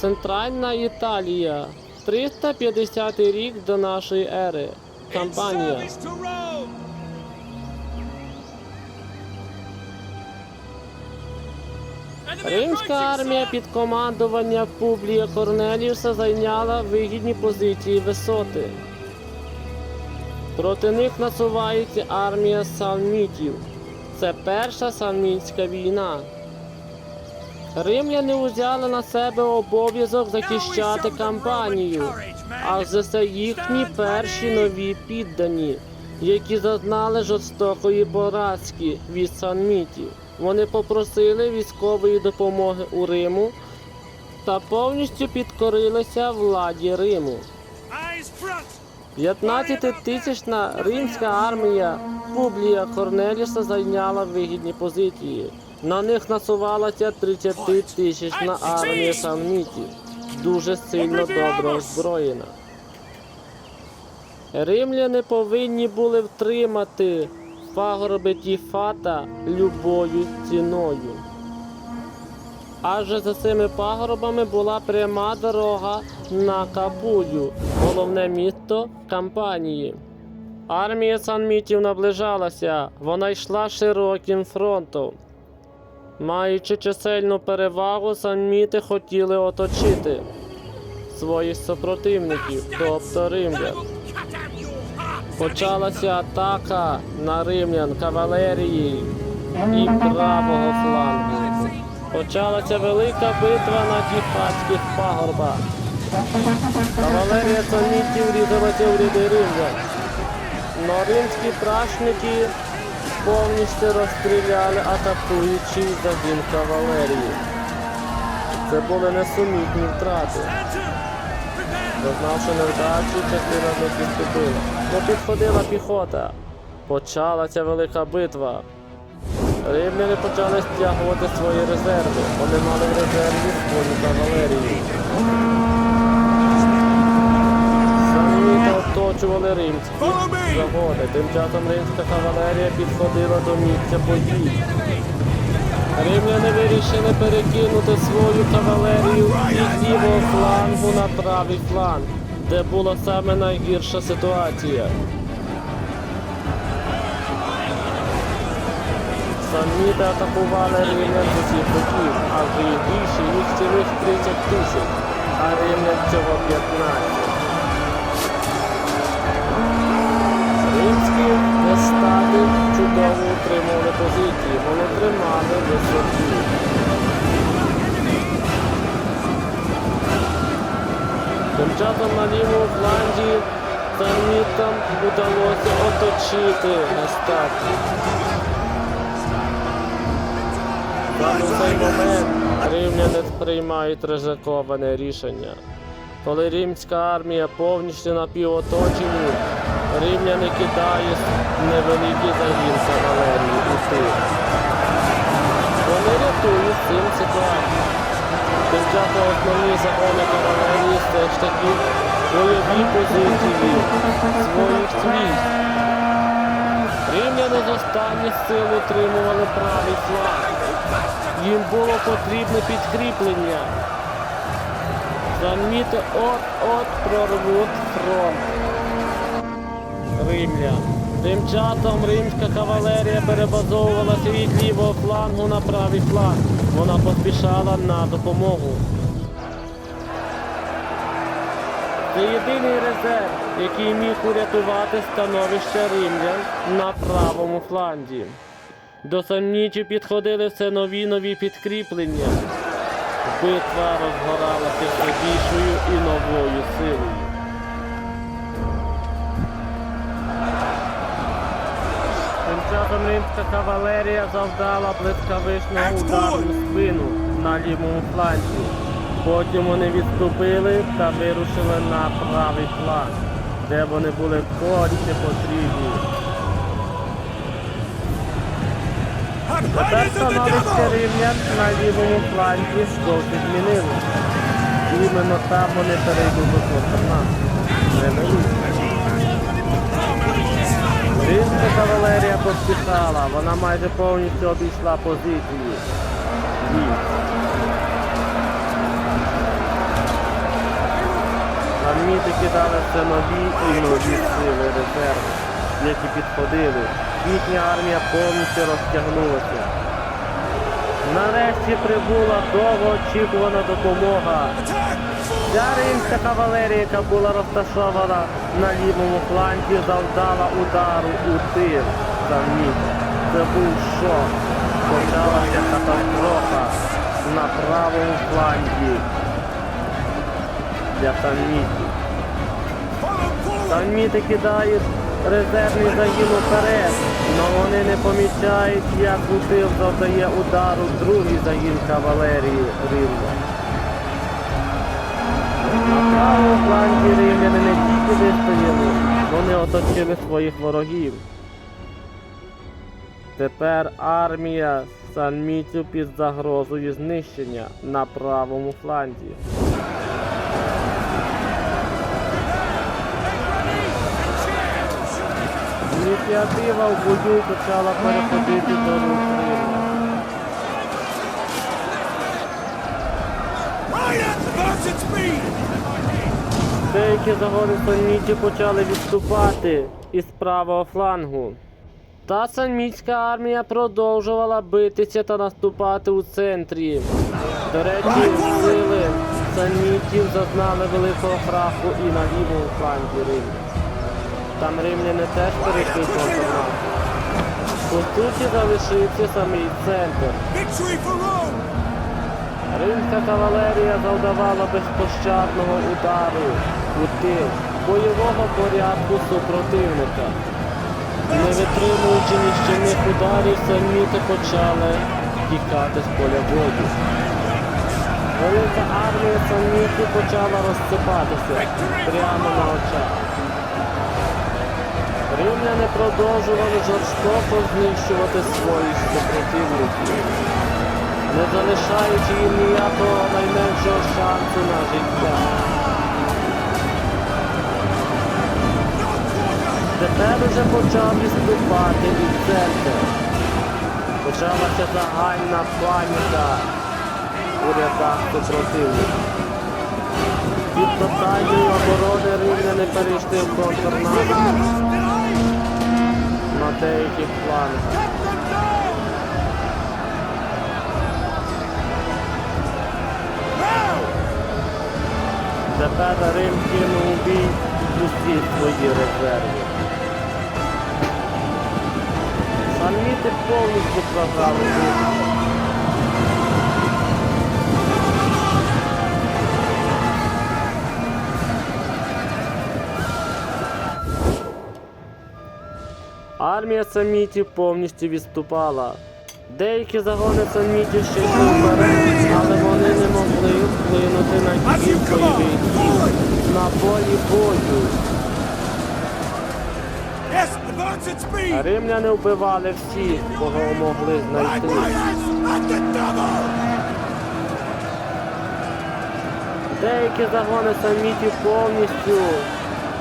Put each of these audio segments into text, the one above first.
Центральна Італія. 350 рік до нашої ери. Кампанія. Римська армія під командування Публія Корнеліуса зайняла вигідні позиції висоти. Проти них насувається армія салмітів. Це перша салмітська війна. Римляни узяли на себе обов'язок захищати кампанію, адже це їхні перші нові піддані, які зазнали жорстокої поразки від санмітів. Вони попросили військової допомоги у Риму та повністю підкорилися владі Риму. 15-тисячна римська армія Публія Корнеліса зайняла вигідні позиції. На них насувалася 30-тисячна армія самнітів, дуже сильно добре озброєна. Римляни повинні були втримати пагорби Тіфата любою ціною. Адже за цими пагорбами була пряма дорога на Капую, головне місто кампанії. Армія санмітів наближалася, вона йшла широким фронтом. Маючи чисельну перевагу, санміти хотіли оточити своїх супротивників, тобто римлян. Почалася атака на римлян кавалерії і правого флангу. Почалася велика битва на Тіфатських пагорбах. Кавалерія самітів різалася в ряди римлян. Но римські прачники повністю розстріляли, атакуючи загін кавалерії. Це були несумітні втрати. Зазнавши невдачі, частина з них відступила. Не підходила піхота. Почалася велика битва. Римляни почали стягувати свої резерви. Вони мали в резерві свою кавалерію. Самі римські заводи. Тим часом римська кавалерія підходила до місця подій. Римляни вирішили перекинути свою кавалерію від лівого флангу на правий фланг, де була саме найгірша ситуація. Саміти атакували римлян з усіх боків, адже їх більше їх цілих 30 тисяч, а римлян всього 15. Позиції, вони тримали висоті. Тим часом на лівому фланзі самітам удалося оточити нестати. Саме в цей момент римляни приймають ризиковане рішення. Коли римська армія повністю напівоточені, римляни кидають невеликий загін кавалерії у тил. Вони рятують цим ситуацію. Часом основні загони кавалерії все ж таки бойові позиції своїх військ. Римляни з останніх сил утримували правий фланг. Їм було потрібне підкріплення. Заміти от-от прорвуть фронт. Римлян. Тим часом римська кавалерія перебазовувалася від лівого флангу на правий фланг. Вона поспішала на допомогу. Це єдиний резерв, який міг урятувати становище римлян на правому фланзі. До самнічів підходили все нові нові підкріплення. Битва розгоралася все більшою і новою силою. Римська кавалерія завдала блискавичного удару в спину на лівому фланзі. Потім вони відступили та вирушили на правий фланг, де вони були конче потрібні. Тепер становище рівня на лівому фланзі зовсім змінилося. Іменно там вони перейдуть до Которна. Дизельна кавалерія поспішала, вона майже повністю обійшла позиції. Арміти кидали все нові і нові сили резерви, які підходили. Їхня армія повністю розтягнулася. Нарешті прибула довгоочікувана допомога. Ця римська кавалерія, яка була розташована на лівому фланзі, завдала удару у тил Самніта. Це був шок. Почалася катастрофа на правому фланзі для Самнітів. Самніти кидають резервний загін уперед, але вони не помічають, як у тил завдає удару другий загін кавалерії Римля. Фланзі римляни не тільки вистояли, вони оточили своїх ворогів. Тепер армія санмітів під загрозою знищення на правому фланзі. Ініціатива в бою почала переходити до рук. Деякі загони санмітів почали відступати із правого флангу. Та санмітська армія продовжувала битися та наступати у центрі. До речі, сили санмітів зазнали великого краху і на лівому фланзі Риму. Там римляни теж перейшли контрнаступ. По суті залишився самий центр. Римська кавалерія завдавала безпощадного удару у тил бойового порядку супротивника. Не витримуючи ніщівних ударів, саміти почали тікати з поля бою. Велика армія самітів почала розсипатися прямо на очах. Римляни продовжували жорстоко знищувати своїх супротивників не залишаючи їм ніякого найменшого шансу на життя. Тепер уже почав відступати і центр. Почалася загальна паніка у рядах супротивників. Від тотальної оборони римляни перейшли в контрнаступ на деяких флангах. Тепер Рим кинув у бій усі свої резерви. Саміти повністю програли битву. Армія самітів повністю відступала. Деякі загони самітів ще йшли вперед, але вони вплинути на you бойових дій на полі бою. Римляни вбивали всіх, кого могли знайти. Деякі загони самітів повністю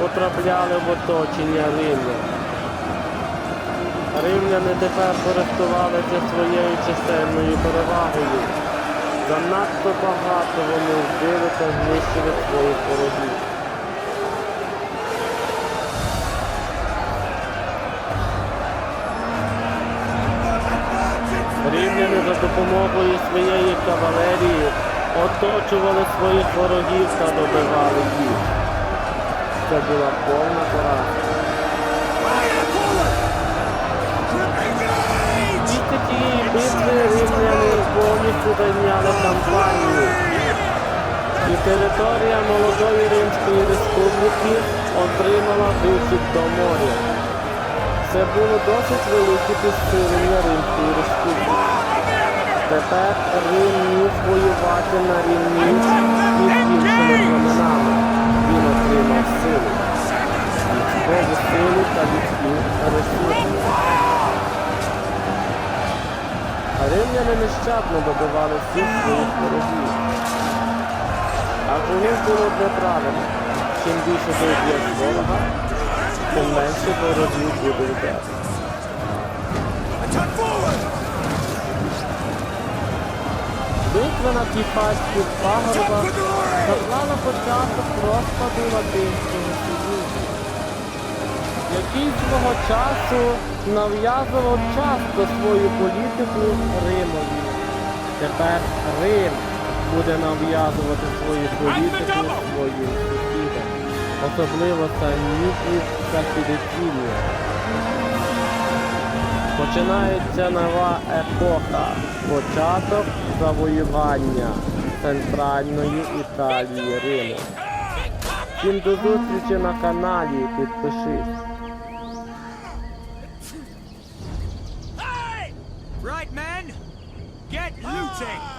потрапляли в оточення римлян. Римляни тепер користувалися своєю чисельною перевагою. Занадто багато вони вбили та знищили своїх ворогів. Римляни за допомогою своєї кавалерії оточували своїх ворогів та добивали їх. Це була повна поразка. Битви римляни повністю зайняли кампанію. І територія молодої Римської республіки отримала вихід до моря. Це було досить велике підсилення Римської республіки. Тепер Рим міг воювати на рівні із іншими племенами. Він отримав силу, військову силу та людські ресурси. Римляни нещадно добивали всіх своїх ворогів. Адже у було одне правило. Чим більше ти вб'єш ворога, тим менше ворогів буде тебе. Битва на Jump пагорбах заклала початок розпаду Латинського Союзу, свого часу нав'язував часто свою політику Римові. Тепер Рим буде нав'язувати свою політику своїм сусідам, особливо самітніх та філіппінів. Починається нова епоха, початок завоювання центральної Італії Риму. Всім до зустрічі на каналі, підпишись. penalty.